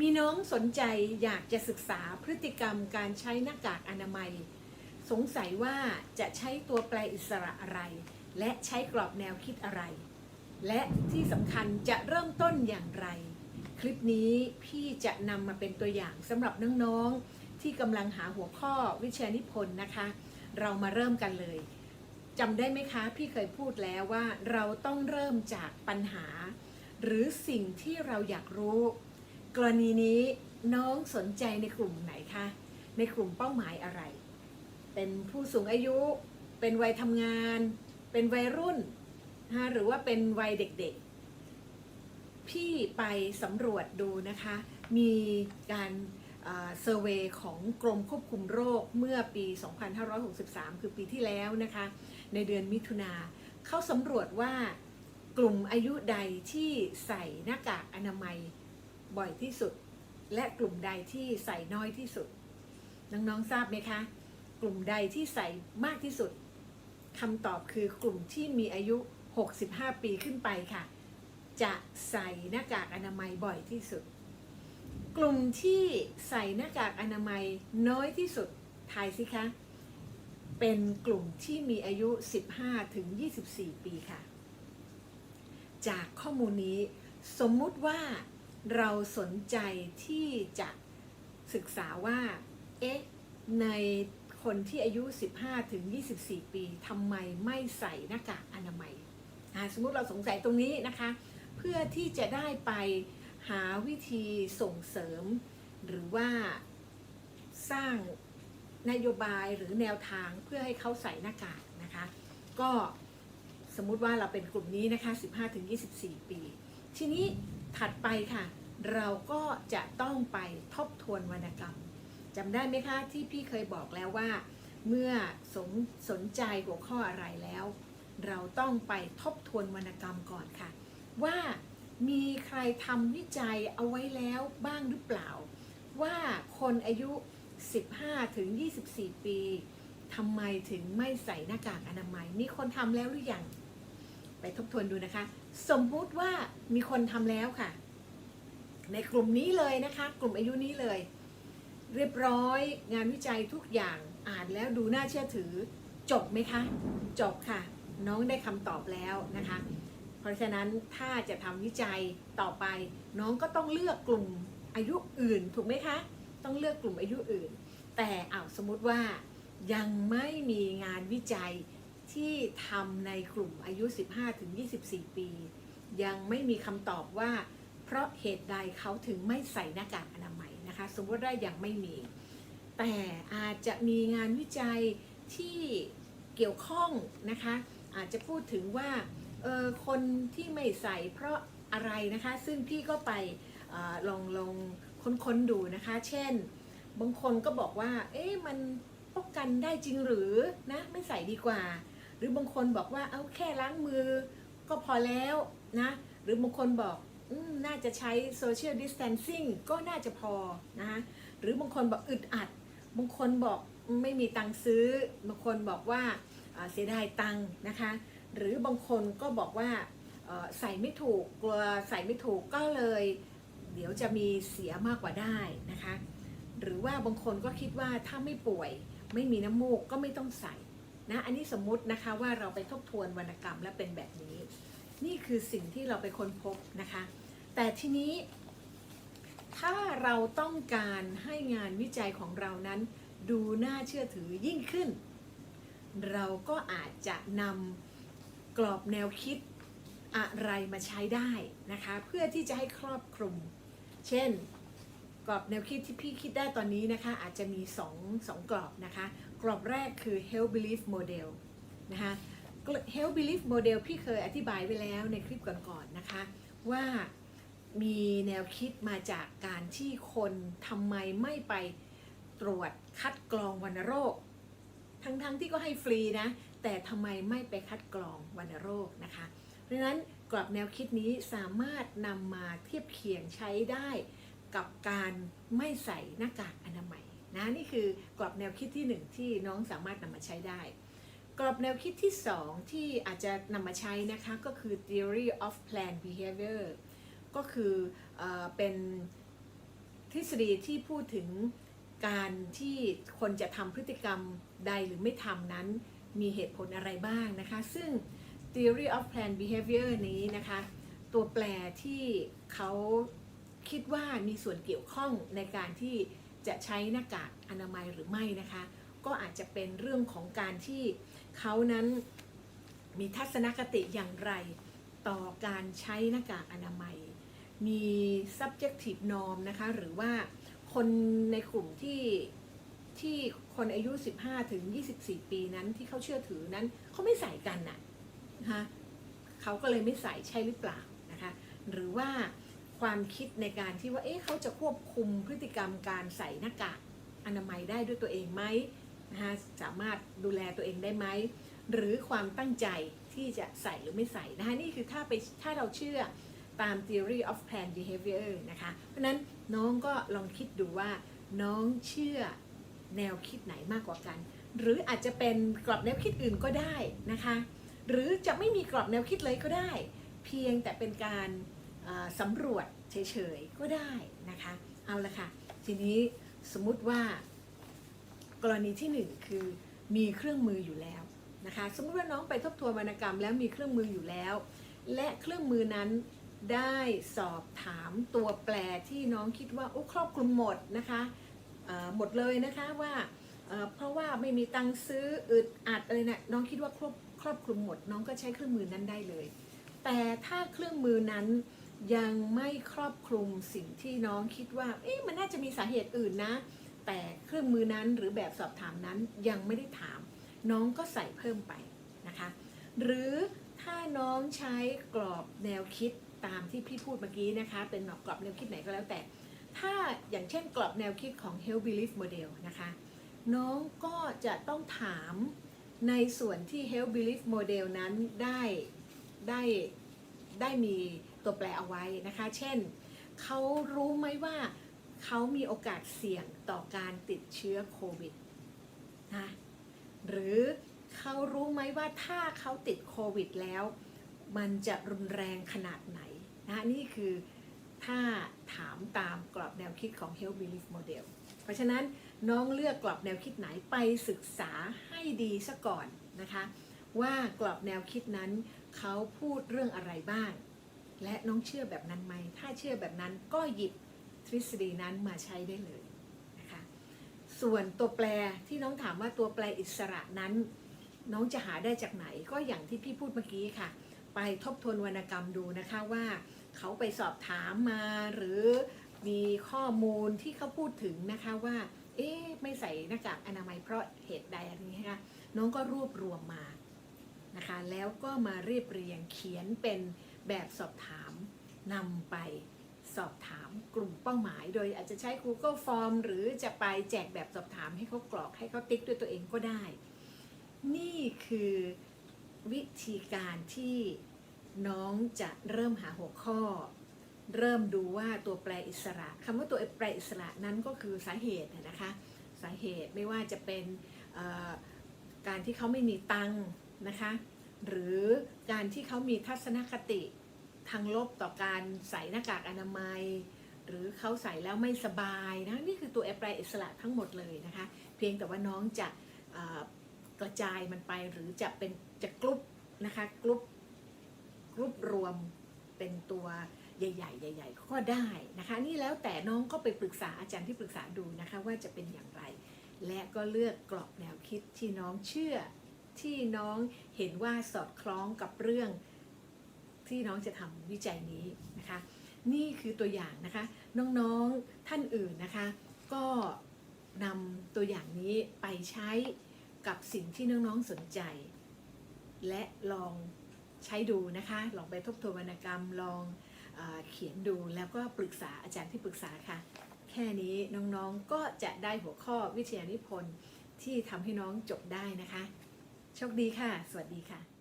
มีน้องสนใจอยากจะศึกษาพฤติกรรมการใช้หน้ากากอนามัย สงสัยว่าจะใช้ตัวแปรอิสระอะไร และใช้กรอบแนวคิดอะไร และที่สำคัญจะเริ่มต้นอย่างไร คลิปนี้พี่จะนำมาเป็นตัวอย่างสำหรับน้องๆที่กำลังหาหัวข้อวิชานิพนธ์นะคะ เรามาเริ่มกันเลยจำได้ไหมคะ พี่เคยพูดแล้วว่าเราต้องเริ่มจากปัญหา หรือสิ่งที่เราอยากรู้ กรณีนี้น้องสนใจในกลุ่มไหนคะ ในกลุ่มเป้าหมายอะไร เป็นผู้สูงอายุ เป็นวัยทำงาน เป็นวัยรุ่นนะหรือว่าเป็นวัยเด็กๆ พี่ไปสำรวจดูนะคะ มีการเซอร์เวยของกรมควบคุมโรคเมื่อปี 2563 คือปีที่แล้วนะคะ ในเดือนมิถุนาเขาสำรวจว่ากลุ่มอายุใดที่ใส่หน้ากากอนามัย บ่อยที่สุด และกลุ่มใดที่ใส่น้อยที่สุด น้องๆทราบไหมคะ กลุ่มใดที่ใส่มากที่สุดคำตอบคือกลุ่มที่มีอายุ 65 ปีขึ้นไปค่ะ จะใส่หน้ากากอนามัยบ่อยที่สุด กลุ่มที่ใส่หน้ากากอนามัยน้อยที่สุดทายสิคะ เป็นกลุ่มที่มีอายุ 15 ถึง 24 ปีค่ะ จากข้อมูลนี้สมมุติว่า เราสนใจที่จะศึกษาว่า เอ๊ะ ในคนที่อายุ 15 ถึง 24 ปีทำไมไม่ใส่หน้ากากอนามัย สมมุติเราสงสัยตรงนี้นะคะ เพื่อที่จะได้ไปหาวิธีส่งเสริม หรือว่าสร้างนโยบายหรือแนวทางเพื่อให้เขาใส่หน้ากากนะคะ ก็สมมุติว่าเราเป็นกลุ่มนี้นะคะ 15-24 ปี ทีนี้ ถัดไปค่ะ เราก็จะต้องไปทบทวนวรรณกรรมจำได้ไหมคะที่พี่เคยบอกแล้วว่า เมื่อสนสนใจหัวข้ออะไรแล้ว เราต้องไปทบทวนวรรณกรรมก่อนค่ะ ว่ามีใครทำวิจัยเอาไว้แล้วบ้างหรือเปล่า ว่าคนอายุ 15 ถึง 24 ปีทำไมถึงไม่ใส่หน้ากากอนามัย มีคนทำแล้วหรือยัง ไปทบทวนดูนะคะ สมมุติว่ามีคนทำแล้วค่ะ ในกลุ่มนี้เลยนะคะ กลุ่มอายุนี้เลย เรียบร้อยงานวิจัยทุกอย่างอ่านแล้วดูน่าเชื่อถือ จบไหมคะ จบค่ะ น้องได้คำตอบแล้วนะคะ เพราะฉะนั้นถ้าจะทำวิจัยต่อไป น้องก็ต้องเลือกกลุ่มอายุอื่นถูกไหมคะ ต้องเลือกกลุ่มอายุอื่น แต่อ้าวสมมติว่ายังไม่มีงานวิจัย ที่ทำในกลุ่มอายุ 15-24 ปี ยังไม่มีคำตอบว่า เพราะเหตุใดเขาถึงไม่ใส่หน้ากากอนามัยนะคะ สมมติว่ายังไม่มี แต่อาจจะมีงานวิจัยที่เกี่ยวข้องนะคะ อาจจะพูดถึงว่าออคนที่ไม่ใส่เพราะอะไรนะคะ ซึ่งพี่ก็ไปออลองลองค้นๆดูนะคะ เช่น บางคนก็บอกว่า เอ๊ะมันป้องกันได้จริงหรือนะไม่ใส่ดีกว่า หรือบางคนบอกว่าเอาแค่ล้างมือก็พอแล้วนะ หรือบางคนบอกอน่าจะใช้ social distancing ก็น่าจะพอนะคะหรือบางคนบอกอึดอัด บางคนบอกไม่มีตังค์ซื้อ บางคนบอกว่าเสียดายตังค์นะคะ หรือบางคนก็บอกว่าใส่ไม่ถูกกลัวใส่ไม่ถูกก็เลย เดี๋ยวจะมีเสียมากกว่าได้นะคะ หรือว่าบางคนก็คิดว่าถ้าไม่ป่วย ไม่มีน้ำมูกก็ไม่ต้องใส่ นะอันนี้สมมุตินะคะว่าเราไปทบทวนวรรณกรรมและเป็นแบบนี้ นี่คือสิ่งที่เราไปค้นพบนะคะ แต่ทีนี้ถ้าเราต้องการให้งานวิจัยของเรานั้น ดูน่าเชื่อถือยิ่งขึ้น เราก็อาจจะนำกรอบแนวคิดอะไรมาใช้ได้นะคะ เพื่อที่จะให้ครอบคลุม เช่น กรอบแนวคิดที่พี่คิดได้ตอนนี้นะคะ อาจจะมี2งสองกรอบนะคะ กรอบแรกคือ health belief model นะคะ health belief model พี่เคยอธิบายไว้แล้วในคลิปก่อนๆนะคะ ว่ามีแนวคิดมาจากการที่คนทำไมไม่ไปตรวจคัดกรองวัณโรค ทั้งๆทที่ก็ให้ฟรีนะ แต่ทำไมไม่ไปคัดกรองวัณโรคนะคะ เพราะฉะนั้นกรอบแนวคิดนี้สามารถนำมาเทียบเคียงใช้ได้กับการไม่ใส่หน้ากากอนามัย นะนี่คือกรอบแนวคิดที่หนึ่งที่น้องสามารถนำมาใช้ได้ กรอบแนวคิดที่สองที่อาจจะนำมาใช้นะคะก็คือ theory of planned behavior ก็คือเออเป็นทฤษฎีที่พูดถึงการที่คนจะทำพฤติกรรมใดหรือไม่ทำนั้นมีเหตุผลอะไรบ้างนะคะ ซึ่ง theory of planned behavior นี้นะคะ ตัวแปรที่เขาคิดว่ามีส่วนเกี่ยวข้องในการที่ จะใช้หน้ากากอนามัยหรือไม่นะคะ ก็อาจจะเป็นเรื่องของการที่เขานั้นมีทัศนคติอย่างไร ต่อการใช้หน้ากากอนามัย มี subjective norm นะคะ หรือว่าคนในกลุ่มที่ที่คนอายุ 15 ถึง 24 ปีนั้นที่เขาเชื่อถือนั้นเขาไม่ใส่กันน่ะนะคะเขาก็เลยไม่ใส่ใช่หรือเปล่านะคะ หรือว่า ความคิดในการที่ว่าเอ๊ะเขาจะควบคุมพฤติกรรมการใส่หน้ากากอนามัยได้ด้วยตัวเองไหมนะคะสามารถดูแลตัวเองได้ไหมหรือความตั้งใจที่จะใส่หรือไม่ใส่นะคะนี่คือถ้าไปถ้าเราเชื่อตาม theory of planned behavior นะคะ เพราะนั้นน้องก็ลองคิดดูว่าน้องเชื่อแนวคิดไหนมากกว่ากัน หรืออาจจะเป็นกรอบแนวคิดอื่นก็ได้นะคะ หรือจะไม่มีกรอบแนวคิดเลยก็ได้ เพียงแต่เป็นการ สำรวจเฉยๆก็ได้นะคะ เอาละค่ะ ทีนี้สมมุติว่า กรณีที่หนึ่งคือมีเครื่องมืออยู่แล้วนะคะ สมมติว่าน้องไปทบทวนวรรณกรรม แล้วมีเครื่องมืออยู่แล้ว และเครื่องมือนั้นได้สอบถามตัวแปรที่น้องคิดว่าโอ้ครอบคลุมหมดนะคะหมดเลยนะคะว่าเพราะว่าไม่มีตังค์ซื้ออึดอัดอะไรนะน้องคิดว่าครอบครอบคลุมหมด น้องก็ใช้เครื่องมือนั้นได้เลย แต่ถ้าเครื่องมือนั้น ยังไม่ครอบคลุมสิ่งที่น้องคิดว่า เอ๊ะมันน่าจะมีสาเหตุอื่นนะ แต่เครื่องมือนั้นหรือแบบสอบถามนั้นยังไม่ได้ถาม น้องก็ใส่เพิ่มไปนะคะ หรือถ้าน้องใช้กรอบแนวคิดตามที่พี่พูดเมื่อกี้นะคะ เป็นกรอบแนวคิดไหนก็แล้วแต่ ถ้าอย่างเช่นกรอบแนวคิดของ Health Belief Model นะคะ น้องก็จะต้องถามในส่วนที่ Health Belief Model นั้นได้ได้ได้มี ตัวแปรเอาไว้นะคะ เช่น เขารู้ไหมว่าเขามีโอกาสเสี่ยงต่อการติดเชื้อโควิดนะหรือเขารู้ไหมว่าถ้าเขาติดโควิดแล้ว มันจะรุนแรงขนาดไหนนะนี่คือถ้าถามตามกรอบแนวคิดของ Health Belief Model เพราะฉะนั้นน้องเลือกกรอบแนวคิดไหนไปศึกษาให้ดีซะก่อนนะคะ ว่ากรอบแนวคิดนั้นเขาพูดเรื่องอะไรบ้าง และน้องเชื่อแบบนั้นไหม ถ้าเชื่อแบบนั้นก็หยิบทฤษฎีนั้นมาใช้ได้เลยนะคะ ส่วนตัวแปรที่น้องถามว่าตัวแปรอิสระนั้น น้องจะหาได้จากไหน ก็อย่างที่พี่พูดเมื่อกี้ค่ะ ไปทบทวนวรรณกรรมดูนะคะว่า เขาไปสอบถามมาหรือมีข้อมูลที่เขาพูดถึงนะคะว่า เอ๊ะไม่ใส่หน้ากากอนามัยเพราะเหตุใดอะไรนี้นะคะน้องก็รวบรวมมานะคะ แล้วก็มาเรียบเรียงเขียนเป็น แบบสอบถามนำไปสอบถามกลุ่มเป้าหมาย โดยอาจจะใช้ Google Form หรือจะไปแจกแบบสอบถามให้เขากรอกให้เขาติ๊กด้วยตัวเองก็ได้ นี่คือวิธีการที่น้องจะเริ่มหาหัวข้อ เริ่มดูว่าตัวแปรอิสระคำว่าตัวแปรอิสระนั้นก็คือสาเหตุนะคะสาเหตุไม่ว่าจะเป็นการที่เขาไม่มีตังค์นะคะ หรือการที่เขามีทัศนคติ ทางลบต่อการใส่หน้ากากอนามัย หรือเขาใส่แล้วไม่สบายนะนี่คือตัวแปรอิสระทั้งหมดเลยนะคะ เพียงแต่ว่าน้องจะกระจายมันไปหรือจะเป็นจะกรุ๊ปนะคะกรุ๊ปกรุ๊ปรวมเป็นตัวใหญ่ๆใหญ่ๆก็ได้นะคะ นี่แล้วแต่น้องก็ไปปรึกษาอาจารย์ที่ปรึกษาดูนะคะ ว่าจะเป็นอย่างไร และก็เลือกกรอบแนวคิดที่น้องเชื่อที่น้องเห็นว่าสอดคล้องกับเรื่อง ที่น้องจะทำวิจัยนี้นะคะ นี่คือตัวอย่างนะคะ น้องๆท่านอื่นนะคะ ก็นำตัวอย่างนี้ไปใช้กับสิ่งที่น้องๆสนใจ และลองใช้ดูนะคะ ลองไปทบทวนวรรณกรรมลองเออเขียนดูแล้วก็ปรึกษาอาจารย์ที่ปรึกษาค่ะ แค่นี้น้องๆก็จะได้หัวข้อวิทยานิพนธ์ที่ทำให้น้องจบได้นะคะ โชคดีค่ะ สวัสดีค่ะ